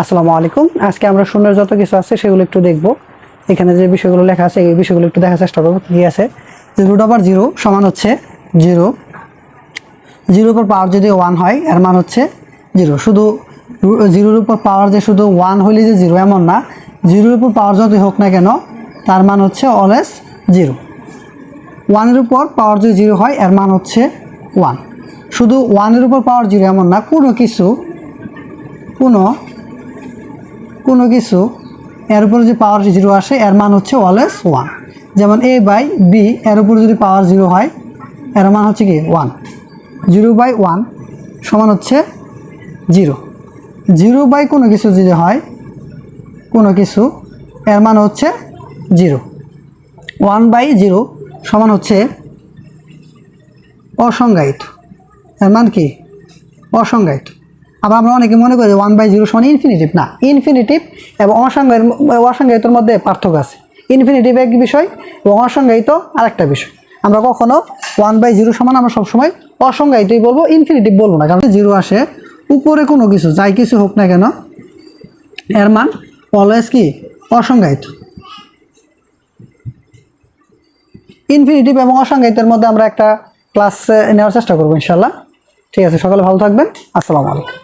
আসসালামু আলাইকুম। আজকে আমরা শূন্যের যত কিছু আছে সেগুলো একটু দেখব। এখানে যে বিষয়গুলো লেখা আছে, এই বিষয়গুলো একটু দেখার চেষ্টা করব। কী আছে? যে রুট ওভার জিরো সমান হচ্ছে জিরো জিরোর উপর পাওয়ার যদি ওয়ান হয়, এর মান হচ্ছে জিরো শুধু জিরোর উপর পাওয়ার যে শুধু ওয়ান হইলে যে জিরো এমন না। জিরোর উপর পাওয়ার যতই হোক না কেন, তার মান হচ্ছে অলওয়েজ জিরো ওয়ানের উপর পাওয়ার যদি জিরো হয়, এর মান হচ্ছে ওয়ান শুধু ওয়ানের উপর পাওয়ার জিরো এমন না, কোনো কিছু, কোনো কোনো কিছু, এর উপরে যে পাওয়ার জিরো আসে, এর মান হচ্ছে অলওয়েজ ওয়ান যেমন এ বাই বি এর উপরে যদি পাওয়ার জিরো হয়, এর মান হচ্ছে কি? ওয়ান জিরো বাই ওয়ান সমান হচ্ছে জিরো জিরো বাই কোনো কিছু যদি হয়, কোনো কিছু, এর মান হচ্ছে জিরো ওয়ান বাই জিরো সমান হচ্ছে অসংজ্ঞায়িত। এর মান কি? অসংজ্ঞায়িত। আবার আমরা অনেকে মনে করি ওয়ান বাই জিরো সমান ইনফিনিটিভ না ইনফিনিটিভ এবং অসংজ্ঞায়িত, অসংজ্ঞায়িতর মধ্যে পার্থক্য আছে। ইনফিনিটিভ এক বিষয় এবং অসংজ্ঞায়িত আরেকটা বিষয়। আমরা কখনো ওয়ান বাই জিরো সমান আমরা সবসময় অসংজ্ঞায়িতই বলব ইনফিনিটিভ বলব না। কারণ জিরো আসে, উপরে কোনো কিছু, যাই কিছু হোক না কেন, এর মান অলওয়েজ কি? অসংজ্ঞায়িত। ইনফিনিটিভ এবং অসংজ্ঞায়িতের মধ্যে আমরা একটা ক্লাস নেওয়ার চেষ্টা করব ইনশাল্লাহ ঠিক আছে, সকালে ভালো থাকবেন। আসসালামু আলাইকুম।